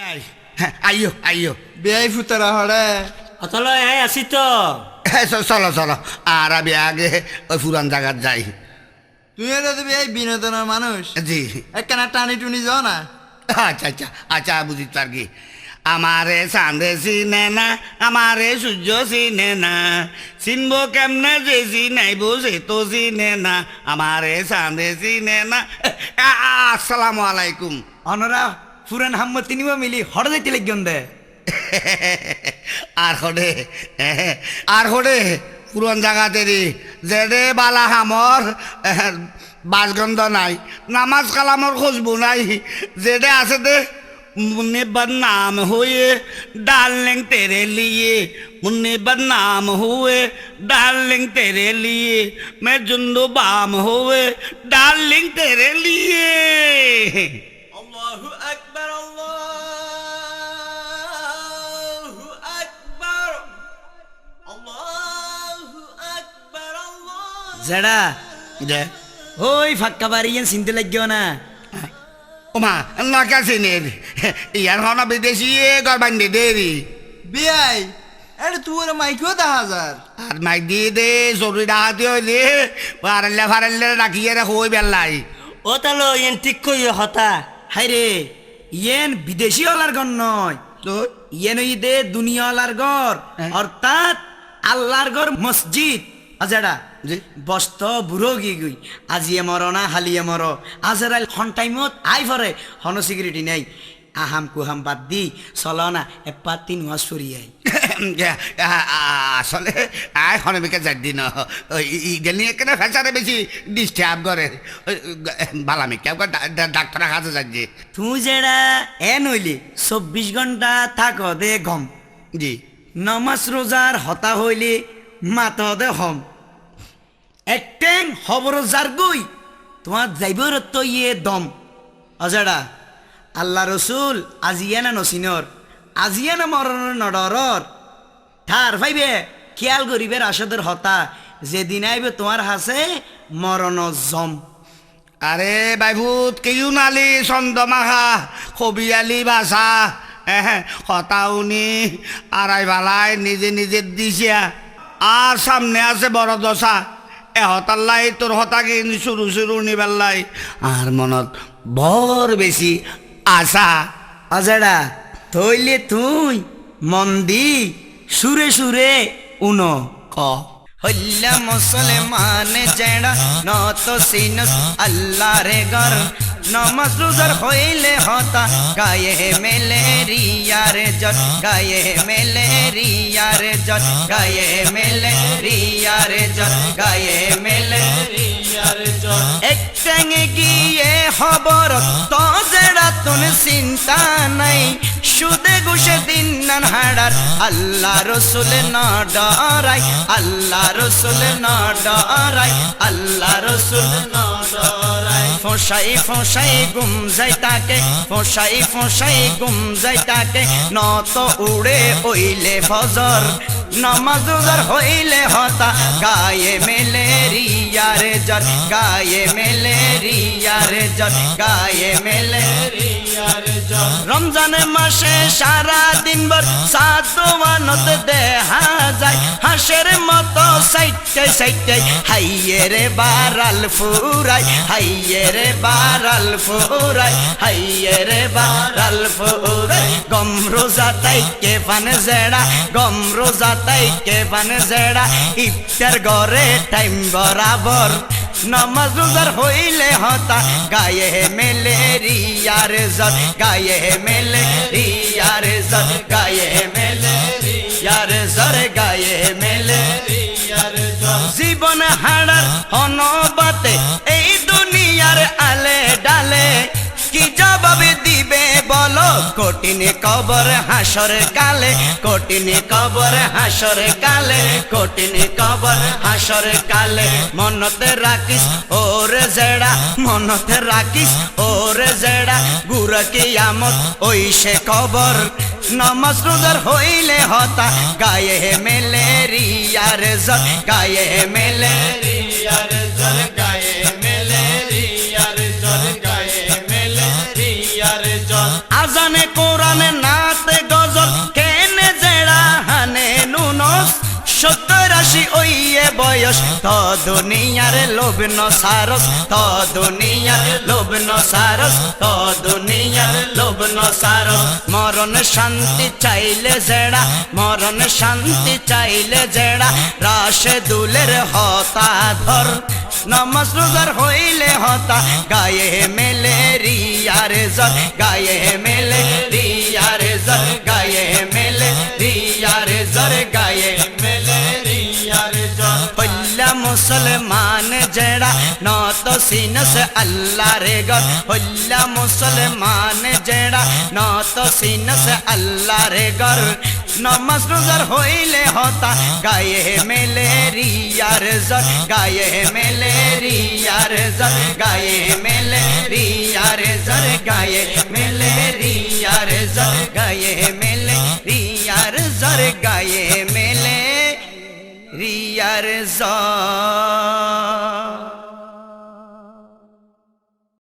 হ্যাঁ, আইও আইও বেয়াই ফুতারা হরে অতল এই আছি তো হ্যাঁ, চলো চলো আর আমি আগে ওই পুরান জায়গার যাই তুই তো বেয়াই বিনোদনের মানুষ জি একখানা টানি টুনি যাও না আচ্ছা আচ্ছা আচ্ছা বুঝি আর কি আমারে চাঁদে চিনে না আমারে সূর্য চিনে না চিনবো কেমনে যে চিনাইব সে তো চিনে না আমারে চাঁদে চিনে না আসসালামু আলাইকুম অনরা ফুরান হাম্মদ তিনিও মিলি হড় যাইতে লাগিয়ন দে আর হডে আর হডে পুরন জায়গাতেরি যেডে বালা হামর বাসগন্ধ নাই নামাজ কালামর খুশবু নাই যেডে আছে দে মুন্নে বদনাম हुए डार्लिंग तेरे लिए मुन्ने बदनाम हुए डार्लिंग तेरे लिए मैं जुंदू बाम हुए डार्लिंग तेरे लिए আল্লাহু জেডা যে ওই ফাক্কা বাড়িয়েন চিনতে লাগিও না ওমা নকা চিনের ইয়ার হন বিদেশি গরবান দে দেরি বেয়াই এটা তুই মাইকেও দেখা যার আর মাই দিয়ে দে জরুরি ডাহাতি হইলে ফারাল্লে ফারাল্লে রাখিয়ে রে হই বেল্লাই ও তালো ইয়েন ঠিক কই হতা হাইরে ইয়েন বিদেশি হলার গণ নয় তো ইয়েন ওই দে দুনিয়ালার ঘর হ্যাঁ। অর্থাৎ আল্লাহর ঘর মসজিদ আজাডা জি। বস্ত বুড়ো গি গুই আজিয়ে মর না হালিয়ে মর আজরাইল হন টাইমত আই ফরে হন সিকিউরিটি নাই। আহাম কুহাম বাদ দি চল না এপাত তিন মাস ফুরিয়াই আসলে আয় হনবিকে যাই দিন নিয়ে কেন ফেসারে বেশি ডিস্টার্ব করে বালামি কেউ ডাক্তার কাছে যাচ্ছে তুই যেটা এ নইলি চব্বিশ ঘণ্টা থাক দে গম। জি। নমাজ রোজার হতা হইলে মাত দে হম। একটেং হবর গই, তোমার যাইবর তো ইয়ে দম। অজাডা, আল্লাহ রসুল আজিয়া না নসিনর আজিয়া না মরণর নডরর ঠার ভাইবে, খেয়াল করিবের আসদের হতা, যেদিন আইবে তোমার হাসে মরণ জম। আরে বাইভূত কেউ নালি চন্দ্রমাখা কবিয়ালি বাসা হতাউনি আড়াই বালাই নিজে নিজে দিছিয়া আর সামনে আছে বড় দশা এ হতাল্লাই তোর হতাকে নিচুরু চুরু নিবেল্লাই। আর মনত বর বেশি আশা। আজাড়া থইলে তুই মন দি সুরে সুরে উন ক। হল্লা মুসলমান জেড়া নত সিনস আল্লাহ রে গর। নমাজ রোজার হইলে হতা, গায়ে মেলেরিয়ার জট, গায়ে মেলেরিয়ার জট, গায়ে মেলেরিয়ার জট, গায়ে মেলেরিয়ার জট। এক গিয়ে হবর তো জেড়া তুন চিন্তা নাই। সুদে গুষে দিন নান হাড়ার। আল্লাহ রসুল না ডরাই। আল্লাহ রসুল না ডরাই। আল্লাহ রসুল না ফোসাই ফোসাই গুম যাই তাকে। ফোসাই ফোসাই গুম যাই তাকে। নত উড়ে ওইলে ফজর। নমাজ রোজার হইলে হতা, গায়ে মেলে রিয়ার জর গায়ে মেলে রিয়ার জর গায়ে মেলে রিয়ার জর রমজান মাসে সারা দিন ভর সাদওয়ানত দেখা যায় হাঁসের মতো সাইটে সাইটে হাইয়ে রে বারাল ফুরাই হাইয়ে রে বারাল ফুরাই হাইয়ে রে বারাল ফুরাই গম রোজা তাই কে পান জেড়া গম রোজা তাই কে পান জেড়া ইফতার গরে টাইম বরাবর নমাজ রোজার হইলে হতা গায়ে মেলে রিয়ার জর গায়ে মেলে রিয়ার জর গায়ে মেলে কঠিন কবর হাসর কালে, কঠিন কবর হাসর কালে, কঠিন কবর হাসর কালে। মনতে রাখিস, ওরে জেড়া, মনতে রাখিস, ওরে জেড়া। গুর কিয়ামত, ওই সে কবর। নমাজ হইলে হতা, গায়ে মেলে রিয়ার জর গায়ে মেলে জানে কোরআনে নাতে গজল কেনে জেড়া হানে নুনস? সত্তর আশি ওইয়ে বয়স ত দুনিয়ার লোভন সারস ত দুনিয়ার লোভন সারস ত দুনিয়ার লোভন সারস। মরণ শান্তি চাইলে জেড়া, মরণ শান্তি চাইলে জেড়া, রাশে দুলের হতা ধর। নমাজ রোজার হইলে হতা, গায়ে মেলে রিয়ার জর গায়ে মেলে রিয়ার জর গায়ে মেলে রিয়ার জর গায়ে মেলে রিয়ার জর হল্লা মুসলমান জেড়া নত সিনস আল্লাহ রে গর হল্লা মুসলমান জেড়া নত সিনস আল্লাহ রে গর নমাজ রোজার হইলে হতা, গায়ে মেলেরিয়ার জ্বর গায়ে মেলেরিয়ার জ্বর গায়ে মেলেরিয়ার জ্বর গায়ে মেলেরিয়ার জ্বর গায়ে মেলেরিয়ার জ্বর গায়ে মেলে রিয়ার জর